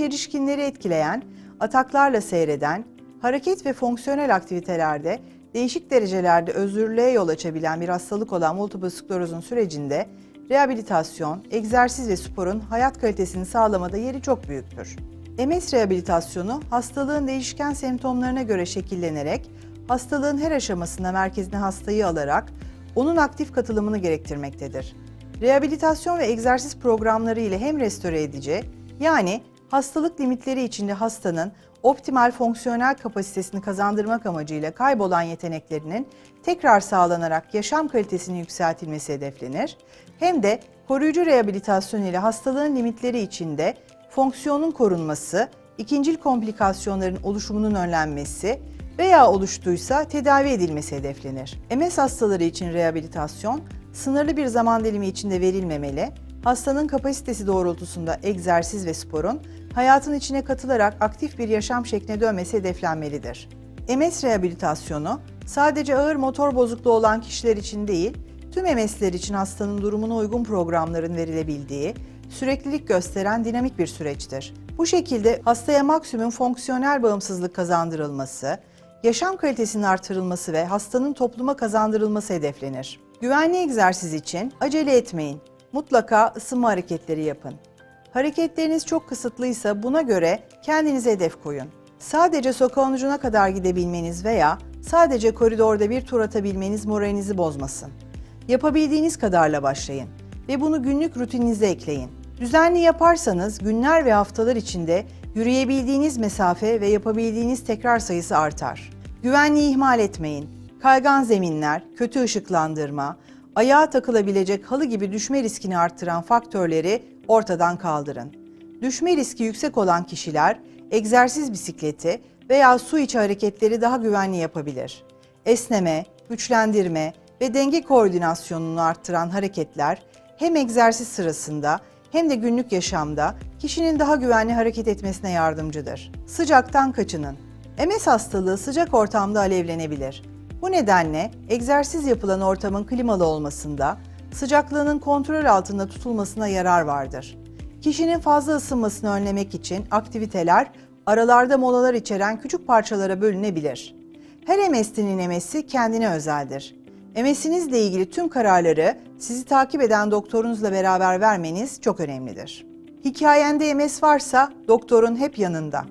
erişkinleri etkileyen, ataklarla seyreden, hareket ve fonksiyonel aktivitelerde değişik derecelerde özürlüğe yol açabilen bir hastalık olan multiple sklerozun sürecinde rehabilitasyon, egzersiz ve sporun hayat kalitesini sağlamada yeri çok büyüktür. MS rehabilitasyonu hastalığın değişken semptomlarına göre şekillenerek hastalığın her aşamasında merkezine hastayı alarak onun aktif katılımını gerektirmektedir. Rehabilitasyon ve egzersiz programları ile hem restore edici, yani hastalık limitleri içinde hastanın optimal fonksiyonel kapasitesini kazandırmak amacıyla kaybolan yeteneklerinin tekrar sağlanarak yaşam kalitesinin yükseltilmesi hedeflenir. Hem de koruyucu rehabilitasyon ile hastalığın limitleri içinde fonksiyonun korunması, ikincil komplikasyonların oluşumunun önlenmesi veya oluştuysa tedavi edilmesi hedeflenir. MS hastaları için rehabilitasyon sınırlı bir zaman dilimi içinde verilmemeli, hastanın kapasitesi doğrultusunda egzersiz ve sporun hayatın içine katılarak aktif bir yaşam şekline dönmesi hedeflenmelidir. MS rehabilitasyonu sadece ağır motor bozukluğu olan kişiler için değil, tüm MS'ler için hastanın durumuna uygun programların verilebildiği, süreklilik gösteren dinamik bir süreçtir. Bu şekilde hastaya maksimum fonksiyonel bağımsızlık kazandırılması, yaşam kalitesinin artırılması ve hastanın topluma kazandırılması hedeflenir. Güvenli egzersiz için acele etmeyin. Mutlaka ısınma hareketleri yapın. Hareketleriniz çok kısıtlıysa buna göre kendinize hedef koyun. Sadece sokağın ucuna kadar gidebilmeniz veya sadece koridorda bir tur atabilmeniz moralinizi bozmasın. Yapabildiğiniz kadarla başlayın ve bunu günlük rutininize ekleyin. Düzenli yaparsanız günler ve haftalar içinde yürüyebildiğiniz mesafe ve yapabildiğiniz tekrar sayısı artar. Güvenliği ihmal etmeyin. Kaygan zeminler, kötü ışıklandırma, ayağa takılabilecek halı gibi düşme riskini arttıran faktörleri ortadan kaldırın. Düşme riski yüksek olan kişiler egzersiz bisikleti veya su içi hareketleri daha güvenli yapabilir. Esneme, güçlendirme ve denge koordinasyonunu arttıran hareketler hem egzersiz sırasında hem de günlük yaşamda kişinin daha güvenli hareket etmesine yardımcıdır. Sıcaktan kaçının. MS hastalığı sıcak ortamda alevlenebilir. Bu nedenle egzersiz yapılan ortamın klimalı olmasında, sıcaklığının kontrol altında tutulmasına yarar vardır. Kişinin fazla ısınmasını önlemek için aktiviteler aralarda molalar içeren küçük parçalara bölünebilir. Her MS'nin MS'i kendine özeldir. MS'inizle ilgili tüm kararları sizi takip eden doktorunuzla beraber vermeniz çok önemlidir. Hikayende MS varsa doktorun hep yanında.